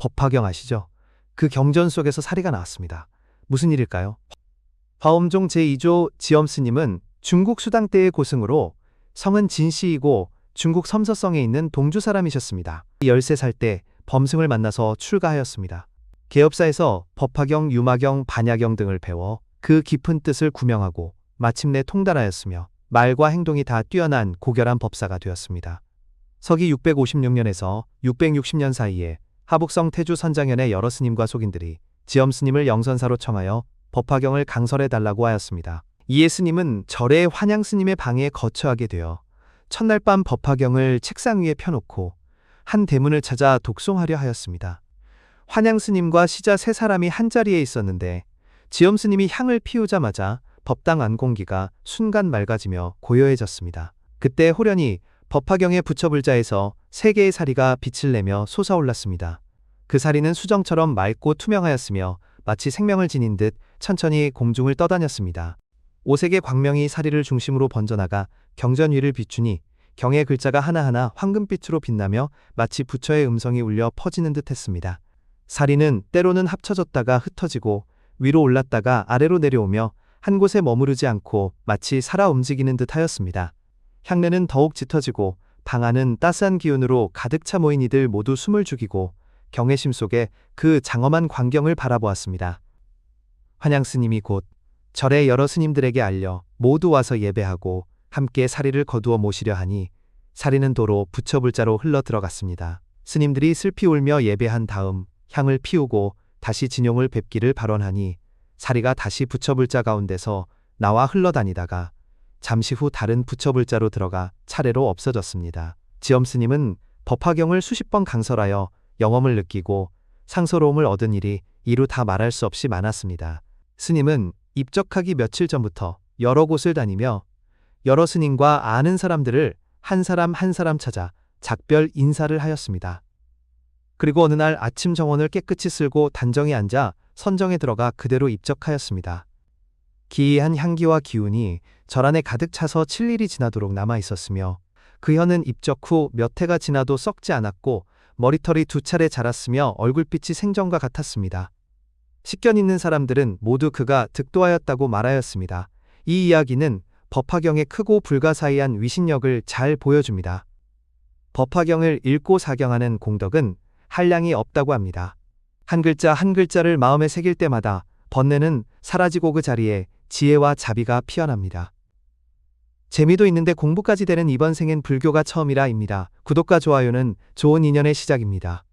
법화경 아시죠? 그 경전 속에서 사리가 나왔습니다. 무슨 일일까요? 화엄종 제2조 지엄스님은 중국 수당 때의 고승으로 성은 진씨이고 중국 섬서성에 있는 동주 사람이셨습니다. 13살 때 범승을 만나서 출가하였습니다. 개업사에서 법화경, 유마경, 반야경 등을 배워 그 깊은 뜻을 구명하고 마침내 통달하였으며 말과 행동이 다 뛰어난 고결한 법사가 되었습니다. 서기 656년에서 660년 사이에 하북성 태주 선장현의 여러 스님과 속인들이 지엄 스님을 영선사로 청하여 법화경을 강설해 달라고 하였습니다. 이에 스님은 절에 환양 스님의 방에 거처하게 되어 첫날 밤 법화경을 책상 위에 펴놓고 한 대문을 찾아 독송하려 하였습니다. 환양 스님과 시자 세 사람이 한자리에 있었는데 지엄 스님이 향을 피우자마자 법당 안 공기가 순간 맑아지며 고요해졌습니다. 그때 호련히 법화경의 부처불자에서 세 개의 사리가 빛을 내며 솟아올랐습니다. 그 사리는 수정처럼 맑고 투명하였으며 마치 생명을 지닌 듯 천천히 공중을 떠다녔습니다. 오색의 광명이 사리를 중심으로 번져나가 경전 위를 비추니 경의 글자가 하나하나 황금빛으로 빛나며 마치 부처의 음성이 울려 퍼지는 듯 했습니다. 사리는 때로는 합쳐졌다가 흩어지고 위로 올랐다가 아래로 내려오며 한 곳에 머무르지 않고 마치 살아 움직이는 듯 하였습니다. 향내는 더욱 짙어지고 방 안은 따스한 기운으로 가득 차 모인 이들 모두 숨을 죽이고 경외심 속에 그 장엄한 광경을 바라보았습니다. 환양 스님이 곧 절의 여러 스님들에게 알려 모두 와서 예배하고 함께 사리를 거두어 모시려 하니 사리는 도로 부처불자로 흘러 들어갔습니다. 스님들이 슬피 울며 예배한 다음 향을 피우고 다시 진용을 뵙기를 발언하니 사리가 다시 부처불자 가운데서 나와 흘러다니다가 잠시 후 다른 부처불자로 들어가 차례로 없어졌습니다. 지엄스님은 법화경을 수십 번 강설하여 영험을 느끼고 상서로움을 얻은 일이 이루 다 말할 수 없이 많았습니다. 스님은 입적하기 며칠 전부터 여러 곳을 다니며 여러 스님과 아는 사람들을 한 사람 한 사람 찾아 작별 인사를 하였습니다. 그리고 어느 날 아침 정원을 깨끗이 쓸고 단정히 앉아 선정에 들어가 그대로 입적하였습니다. 기이한 향기와 기운이 절 안에 가득 차서 7일이 지나도록 남아 있었으며 그 혀는 입적 후 몇 해가 지나도 썩지 않았고 머리털이 두 차례 자랐으며 얼굴빛이 생전과 같았습니다. 식견 있는 사람들은 모두 그가 득도하였다고 말하였습니다. 이 이야기는 법화경의 크고 불가사의한 위신력을 잘 보여줍니다. 법화경을 읽고 사경하는 공덕은 한량이 없다고 합니다. 한 글자 한 글자를 마음에 새길 때마다 번뇌는 사라지고 그 자리에 지혜와 자비가 피어납니다. 재미도 있는데 공부까지 되는 이번 생엔 불교가 처음이라입니다. 구독과 좋아요는 좋은 인연의 시작입니다.